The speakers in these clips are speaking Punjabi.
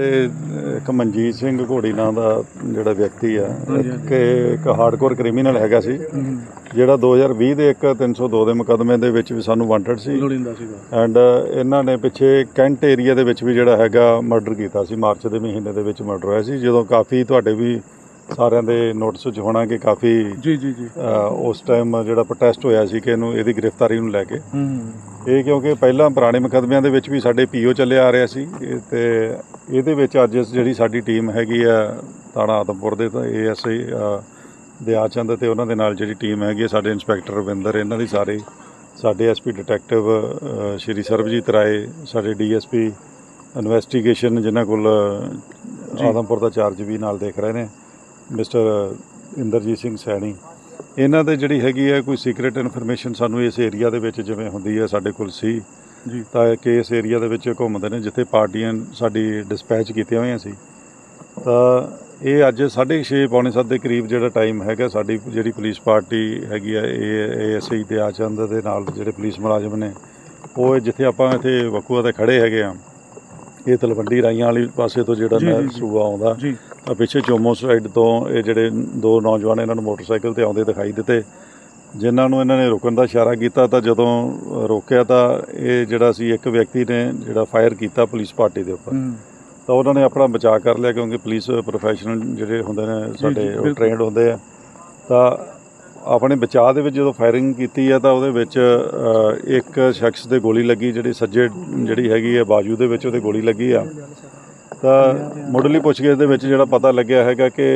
ਇੱਕ ਮਨਜੀਤ ਸਿੰਘ ਘੋੜੀ ਨਾਂ ਦਾ ਜਿਹੜਾ ਵਿਅਕਤੀ ਆ ਹਾਂਜੀ, ਇੱਕ ਹਾਰਡਕੋਰ ਕ੍ਰਿਮੀਨਲ ਹੈਗਾ ਸੀ ਜਿਹੜਾ 2020 ਦੇ ਇੱਕ 302 ਦੇ ਮੁਕਦਮੇ ਦੇ ਵਿੱਚ ਵੀ ਸਾਨੂੰ ਵਾਂਟਡ ਸੀ। ਐਂਡ ਇਹਨਾਂ ਨੇ ਪਿੱਛੇ ਕੈਂਟ ਏਰੀਆ ਦੇ ਵਿੱਚ ਵੀ ਜਿਹੜਾ ਹੈਗਾ ਮਰਡਰ ਕੀਤਾ ਸੀ ਮਾਰਚ ਦੇ ਮਹੀਨੇ ਦੇ ਵਿੱਚ ਮਰਡਰ ਹੋਇਆ ਸੀ ਜਦੋਂ ਕਾਫੀ ਤੁਹਾਡੇ ਵੀ ਸਾਰਿਆਂ ਦੇ ਨੋਟਿਸ 'ਚ ਹੋਣਾ ਕਿ ਕਾਫੀ ਜੀ ਜੀ ਜੀ। ਉਸ ਟਾਈਮ ਜਿਹੜਾ ਪ੍ਰੋਟੈਸਟ ਹੋਇਆ ਸੀ ਕਿ ਇਹਨੂੰ ਇਹਦੀ ਗ੍ਰਿਫਤਾਰੀ ਨੂੰ ਲੈ ਕੇ। ਇਹ ਕਿਉਂਕਿ ਪਹਿਲਾਂ ਪੁਰਾਣੇ ਮੁਕੱਦਮਿਆਂ ਦੇ ਵਿੱਚ ਵੀ ਸਾਡੇ ਪੀਓ ਚੱਲਿਆ ਆ ਰਿਹਾ ਸੀ ਤੇ ਇਹਦੇ ਵਿੱਚ ਅੱਜ ਜਿਹੜੀ ਸਾਡੀ ਟੀਮ ਹੈਗੀ ਆ ਥਾਣਾ ਆਦਮਪੁਰ ਦੇ ਤਾਂ ਏਐਸਆਈ ਦਿਆਚੰਦ ਤੇ ਉਹਨਾਂ ਦੇ ਨਾਲ ਜਿਹੜੀ ਟੀਮ ਹੈਗੀ ਆ ਸਾਡੇ ਇੰਸਪੈਕਟਰ ਰਵਿੰਦਰ ਇਹਨਾਂ ਦੀ ਸਾਰੇ। ਸਾਡੇ ਐਸਪੀ ਡਿਟੈਕਟਿਵ ਸ਼੍ਰੀ ਸਰਬਜੀਤ ਰਾਏ ਸਾਡੇ ਡੀਐਸਪੀ ਇਨਵੈਸਟੀਗੇਸ਼ਨ ਜਿਨ੍ਹਾਂ ਕੋਲ। ਆਦਮਪੁਰ ਦਾ ਚਾਰਜ ਵੀ ਨਾਲ ਦੇਖ ਰਹੇ ਨੇ ਮਿਸਟਰ ਇੰਦਰਜੀਤ ਸਿੰਘ ਸੈਣੀ। ਇਹਨਾਂ ਦੇ ਜਿਹੜੀ ਹੈਗੀ ਹੈ ਕੋਈ ਸੀਕ੍ਰੀਟ ਇਨਫੋਰਮੇਸ਼ਨ ਸਾਨੂੰ ਇਸ ਏਰੀਆ ਦੇ ਵਿੱਚ ਜਿਵੇਂ ਹੁੰਦੀ ਹੈ ਸਾਡੇ ਕੋਲ ਸੀ। ਜੀ। ਤਾਂ ਕਿ ਇਸ ਏਰੀਆ ਦੇ ਵਿੱਚ ਘੁੰਮਦੇ ਨੇ ਜਿੱਥੇ ਪਾਰਟੀਆਂ ਸਾਡੀ ਡਿਸਪੈਚ ਕੀਤੀਆਂ ਹੋਈਆਂ ਸੀ। ਤਾਂ ਇਹ ਅੱਜ 6:30 ਪੌਣੇ 7 ਦੇ ਕਰੀਬ ਜਿਹੜਾ ਟਾਈਮ ਹੈਗਾ ਸਾਡੀ ਜਿਹੜੀ ਪੁਲਿਸ ਪਾਰਟੀ ਹੈਗੀ ਹੈ ਇਹ ਏਐਸਆਈ ਤੇ ਆਚੰਦ ਦੇ ਨਾਲ ਜਿਹੜੇ ਪੁਲਿਸ ਮੁਲਾਜ਼ਮ ਨੇ ਉਹ ਜਿੱਥੇ ਆਪਾਂ ਇੱਥੇ ਵਕੂਆ ਤੇ ਖੜੇ ਹੈਗੇ ਆ ਇਹ ਤਲਵੰਡੀ ਰਾਈਆਂ ਵਾਲੀ ਪਾਸੇ ਤੋਂ ਜਿਹੜਾ ਜੀ। ਸੂਆ ਆਉਂਦਾ ਤਾਂ ਪਿੱਛੇ ਚੋਮੋ ਸਾਈਡ ਤੋਂ ਇਹ ਜਿਹੜੇ ਦੋ ਨੌਜਵਾਨ ਇਹਨਾਂ ਨੂੰ ਮੋਟਰਸਾਈਕਲ ਤੇ ਆਉਂਦੇ ਦਿਖਾਈ ਦਿੱਤੇ। ਜਿਨ੍ਹਾਂ ਨੂੰ ਇਹਨਾਂ ਨੇ ਰੁਕਣ ਦਾ ਇਸ਼ਾਰਾ ਕੀਤਾ ਤਾਂ ਜਦੋਂ ਰੋਕਿਆ ਤਾਂ ਇਹ ਜਿਹੜਾ ਸੀ ਇੱਕ ਵਿਅਕਤੀ ਨੇ ਜਿਹੜਾ ਫਾਇਰ ਕੀਤਾ ਪੁਲਿਸ ਪਾਰਟੀ ਦੇ ਉੱਪਰ। ਤਾਂ ਉਹਨਾਂ ਨੇ ਆਪਣਾ ਬਚਾਅ ਕਰ ਲਿਆ ਕਿਉਂਕਿ ਪੁਲਿਸ ਪ੍ਰੋਫੈਸ਼ਨਲ ਜਿਹੜੇ ਹੁੰਦੇ ਨੇ ਸਾਡੇ ਉਹ। ਟ੍ਰੇਨਡ ਹੁੰਦੇ ਆ। ਤਾਂ ਆਪਣੇ ਬਚਾਅ ਦੇ ਵਿੱਚ ਜਦੋਂ ਫਾਇਰਿੰਗ ਕੀਤੀ ਹੈ ਤਾਂ ਉਹਦੇ ਵਿੱਚ ਇੱਕ ਸ਼ਖਸ ਦੇ ਗੋਲੀ ਲੱਗੀ ਜਿਹੜੀ ਸੱਜੇ ਜਿਹੜੀ ਹੈਗੀ ਹੈ ਬਾਜੂ ਦੇ ਵਿੱਚ ਉਹਦੇ ਗੋਲੀ ਲੱਗੀ ਆ। ਤਾਂ ਮੁੱਢਲੀ ਪੁੱਛਗਿੱਛ ਦੇ ਵਿੱਚ ਜਿਹੜਾ ਪਤਾ ਲੱਗਿਆ ਹੈਗਾ ਕਿ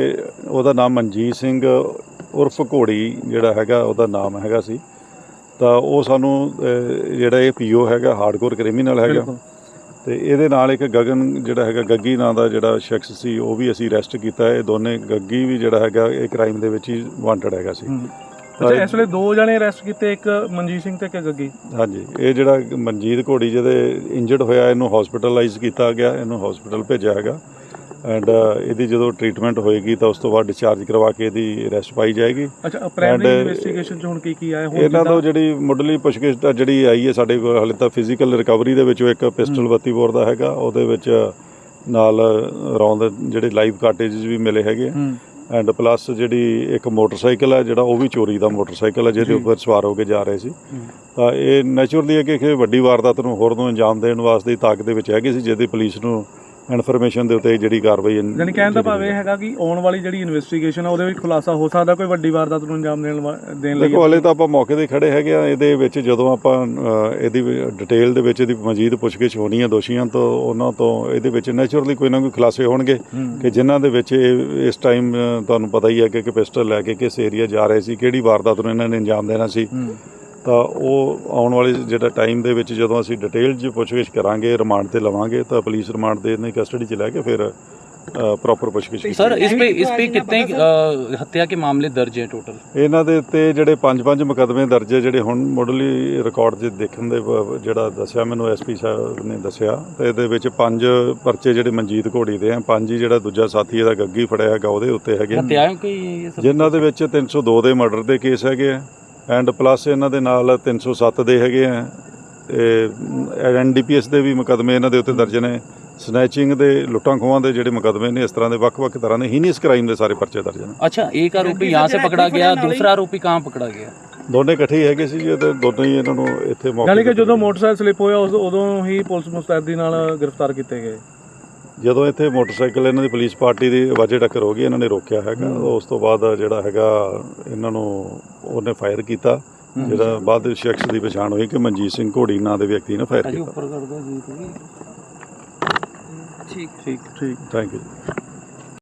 ਉਹਦਾ ਨਾਮ ਮਨਜੀਤ ਸਿੰਘ ਉਰਫ ਘੋੜੀ ਜਿਹੜਾ ਹੈਗਾ ਉਹਦਾ ਨਾਮ ਹੈਗਾ ਸੀ। ਤਾਂ ਉਹ ਸਾਨੂੰ ਜਿਹੜਾ ਇਹ ਪੀਓ ਹੈਗਾ ਹਾਰਡਕੋਰ ਕ੍ਰਿਮੀਨਲ ਹੈਗਾ। ਤੇ ਇਹਦੇ ਨਾਲ ਇੱਕ ਗਗਨ ਜਿਹੜਾ ਹੈਗਾ ਗੱਗੀ ਨਾਂ ਦਾ ਜਿਹੜਾ ਸ਼ਖਸ ਸੀ ਉਹ ਵੀ ਅਸੀਂ ਅਰੈਸਟ ਕੀਤਾ। ਇਹ ਦੋਨੇ ਗੱਗੀ ਵੀ ਜਿਹੜਾ ਹੈਗਾ ਇਹ ਕ੍ਰਾਈਮ ਦੇ ਵਿੱਚ ਹੀ ਵਾਂਟਡ ਹੈਗਾ ਸੀ। ਅੱਛਾ ਇਸ ਵੇਲੇ ਦੋ ਜਣੇ ਅਰੈਸਟ ਕੀਤੇ ਇੱਕ ਮਨਜੀਤ ਸਿੰਘ ਤੇ ਇੱਕ ਗੱਗੀ। ਹਾਂਜੀ ਇਹ ਜਿਹੜਾ ਮਨਜੀਤ ਘੋੜੀ ਜਿਹਦੇ ਇੰਜਰਡ ਹੋਇਆ ਇਹਨੂੰ ਹਸਪੀਟਲਾਈਜ਼ ਕੀਤਾ ਗਿਆ ਇਹਨੂੰ ਹਸਪੀਟਲ ਭੇਜਿਆ ਹੈਗਾ। ਐਂਡ ਇਹਦੀ ਜਦੋਂ ਟ੍ਰੀਟਮੈਂਟ ਹੋਏਗੀ ਤਾਂ ਉਸ ਤੋਂ ਬਾਅਦ ਡਿਸਚਾਰਜ ਕਰਵਾ ਕੇ ਇਹਦੀ ਅਰੈਸਟ ਪਾਈ ਜਾਏਗੀ। ਅੱਛਾ ਪ੍ਰਾਇਮਰੀ ਇਨਵੈਸਟੀਗੇਸ਼ਨ ਚ ਹੁਣ ਕੀ ਕੀ ਆਇਆ? ਹੁਣ ਇਹਨਾਂ ਤੋਂ ਜਿਹੜੀ ਮੁੱਢਲੀ ਪੁੱਛਗਿੱਛ ਤਾਂ ਜਿਹੜੀ ਆਈ ਹੈ ਸਾਡੇ ਕੋਲ ਹਾਲੇ ਤਾਂ ਫਿਜ਼ੀਕਲ ਰਿਕਵਰੀ ਦੇ ਵਿੱਚੋਂ ਇੱਕ ਪਿਸਟਲ 32 ਬੋਰ ਦਾ ਹੈਗਾ ਉਹਦੇ ਵਿੱਚ ਨਾਲ ਰੌਂਦ ਜਿਹੜੇ ਲਾਈਵ ਕਾਰਟੇਜਸ ਵੀ ਮਿਲੇ ਹੈਗੇ ਐਂਡ ਪਲੱਸ ਜਿਹੜੀ ਇੱਕ ਮੋਟਰਸਾਈਕਲ ਹੈ ਜਿਹੜਾ ਉਹ ਵੀ ਚੋਰੀ ਦਾ ਮੋਟਰਸਾਈਕਲ ਹੈ ਜਿਹਦੇ। ਉੱਪਰ ਸਵਾਰ ਹੋ ਕੇ ਜਾ ਰਹੇ ਸੀ। ਤਾਂ ਇਹ ਨੈਚੁਰਲੀ ਹੈ ਕਿ ਕਿ ਵੱਡੀ ਵਾਰਦਾਤ ਨੂੰ ਹੋਰ ਨੂੰ ਅੰਜਾਮ ਦੇਣ ਵਾਸਤੇ ਹੀ ਤਾਕ ਦੇ ਵਿੱਚ ਹੈਗੀ ਸੀ ਜਿਹਦੀ ਪੁਲਿਸ ਨੂੰ ਇਨਫੋਰਮੇਸ਼ਨ ਦੇ ਉੱਤੇ ਜਿਹੜੀ ਕਾਰਵਾਈ ਯਾਨੀ ਕਹਿਣ ਦਾ ਭਾਵ ਇਹ ਹੈਗਾ ਕਿ ਆਉਣ ਵਾਲੀ ਜਿਹੜੀ ਇਨਵੈਸਟੀਗੇਸ਼ਨ ਆ ਉਹਦੇ ਵਿੱਚ ਖੁਲਾਸਾ ਹੋ ਸਕਦਾ ਕੋਈ ਵੱਡੀ ਵਾਰਦਾਤ ਨੂੰ ਅੰਜਾਮ ਦੇਣ ਵਾ- ਦੇਣ ਲਈ। ਦੇਖੋ ਹਲੇ ਤਾਂ ਆਪਾਂ ਮੌਕੇ ਤੇ ਖੜੇ ਹੈਗੇ ਆ। ਇਹਦੇ ਵਿੱਚ ਜਦੋਂ ਆਪਾਂ ਅ, ਇਹਦੀ ਡਿਟੇਲ ਦੇ ਵਿੱਚ ਇਹਦੀ ਮਜ਼ੀਦ ਪੁੱਛਗਿੱਛ ਹੋਣੀ ਹੈ ਦੋਸ਼ੀਆਂ ਤੋਂ ਉਹਨਾਂ ਤੋਂ ਇਹਦੇ ਵਿੱਚ ਨੈਚੁਰਲੀ ਕੋਈ ਨਾ ਕੋਈ ਖੁਲਾਸੇ ਹੋਣਗੇ ਹੂੰ। ਕਿ ਜਿਨ੍ਹਾਂ ਦੇ ਵਿੱਚ ਇਹ ਇਸ ਟਾਈਮ ਤੁਹਾਨੂੰ ਪਤਾ ਹੀ ਹੈ ਕਿ ਕਿ ਪਿਸਟਲ ਲੈ ਕੇ ਕਿਸ ਏਰੀਆ ਜਾ ਰਹੇ ਸੀ ਕਿਹੜੀ ਵਾਰਦਾਤ ਨੂੰ ਇਹਨਾਂ ਨੇ ਅੰਜਾਮ ਦੇਣਾ ਸੀ। ਹੂੰ। ਤਾਂ ਉਹ ਆਉਣ ਵਾਲੇ ਜਿਹੜਾ ਟਾਈਮ ਦੇ ਵਿੱਚ ਜਦੋਂ ਅਸੀਂ ਡਿਟੇਲ 'ਚ ਪੁੱਛਗਿੱਛ ਕਰਾਂਗੇ ਰਿਮਾਂਡ ਤੇ ਲਵਾਂਗੇ ਤਾਂ ਪੁਲਿਸ ਰਿਮਾਂਡ ਦੇ ਇਹਨੇ ਕਸਟਡੀ 'ਚ ਲੈ ਕੇ ਫਿਰ ਪ੍ਰੋਪਰ ਪੁੱਛਗਿੱਛ ਕੀਤੀ सर इस पे इस पे कितने अ, हत्या के मामले दर्ज हैं टोटल ਇਹਨਾਂ ਦੇ ਉੱਤੇ ਜਿਹੜੇ ਪੰਜ ਪੰਜ ਮੁਕੱਦਮੇ ਦਰਜ ਹੈ ਜਿਹੜੇ ਹੁਣ ਮੁੱਢਲੀ ਰਿਕਾਰਡ 'ਚ ਦੇਖਣ ਦੇ ਬ- ਜਿਹੜਾ ਦੱਸਿਆ ਮੈਨੂੰ ਐਸਪੀ ਸਾਹਿਬ ਨੇ ਦੱਸਿਆ ਤੇ ਇਹਦੇ ਵਿੱਚ ਪੰਜ ਪਰਚੇ ਜਿਹੜੇ ਮਨਜੀਤ ਘੋੜੀ ਦੇ ਆ ਪੰਜ ਹੀ ਜਿਹੜਾ ਦੂਜਾ ਸਾਥੀ ਇਹਦਾ ਗੱਗੀ ਫੜਿਆ ਹੈਗਾ ਉਹਦੇ ਉੱਤੇ ਹੈਗੇ ਆ। हत्याओं के ये सब ਜਿਨ੍ਹਾਂ ਦੇ ਵਿੱਚ 302 ਦੇ ਮਰਡਰ ਦੇ ਕੇਸ ਹੈਗੇ ਆ ਐਂਡ ਪਲੱਸ ਇਹਨਾਂ ਦੇ ਨਾਲ 307 ਦੇ ਹੈਗੇ ਆ ਐਨਡੀਪੀਐਸ ਦੇ ਵੀ ਮੁਕੱਦਮੇ ਇਹਨਾਂ ਦੇ ਉੱਤੇ ਦਰਜ ਨੇ ਸਨੈਚਿੰਗ ਦੇ ਲੁੱਟਾਂ ਖੋਹਾਂ ਦੇ ਜਿਹੜੇ ਮੁਕੱਦਮੇ ਨੇ ਇਸ ਤਰ੍ਹਾਂ ਦੇ ਵੱਖ-ਵੱਖ ਤਰ੍ਹਾਂ ਦੇ ਹੀਨੀਅਸ ਕ੍ਰਾਈਮ ਦੇ ਸਾਰੇ ਪਰਚੇ ਦਰਜ ਨੇ अच्छा एक आरोपी यहाँ से पकड़ा गया दूसरा आरोपी कहाँ पकड़ा गया ਦੋਨੇ ਇਕੱਠੇ ਹੀ ਹੈਗੇ ਸੀ ਜੀ ਤੇ ਦੋਨੋਂ ਹੀ ਇਹਨਾਂ ਨੂੰ ਇੱਥੇ ਮੌਕੇ ਯਾਨੀ ਕਿ ਤੇ ਜਦੋਂ ਮੋਟਰਸਾਈਕਲ ਸਲਿੱਪ ਹੋਇਆ ਉਸ ਉਦੋਂ ਹੀ ਪੁਲਿਸ ਮੁਸਤੈਦੀ ਨਾਲ ਗ੍ਰਿਫਤਾਰ ਕੀਤੇ ਗਏ ਜਦੋਂ ਇੱਥੇ ਮੋਟਰਸਾਈਕਲ ਇਹਨਾਂ ਦੀ ਪੁਲਿਸ ਪਾਰਟੀ ਦੀ ਵਾਜੇ ਟੱਕਰ ਹੋ ਗਈ ਇਹਨਾਂ ਨੇ ਰੋਕਿਆ ਹੈਗਾ। ਉਸ ਤੋਂ ਬਾਅਦ ਜਿਹੜਾ ਹੈਗਾ ਇਹਨਾਂ ਨੂੰ ਉਹਨੇ ਫਾਇਰ ਕੀਤਾ। ਜਿਹੜਾ ਬਾਅਦ ਵਿੱਚ ਸ਼ਖਸ ਦੀ ਪਛਾਣ ਹੋਈ ਕਿ ਮਨਜੀਤ ਸਿੰਘ ਘੋੜੀ ਨਾਂ ਦੇ ਵਿਅਕਤੀ ਨੇ ਫਾਇਰ ਕੀਤਾ। ਠੀਕ। ਠੀਕ ਠੀਕ ਥੈਂਕ ਯੂ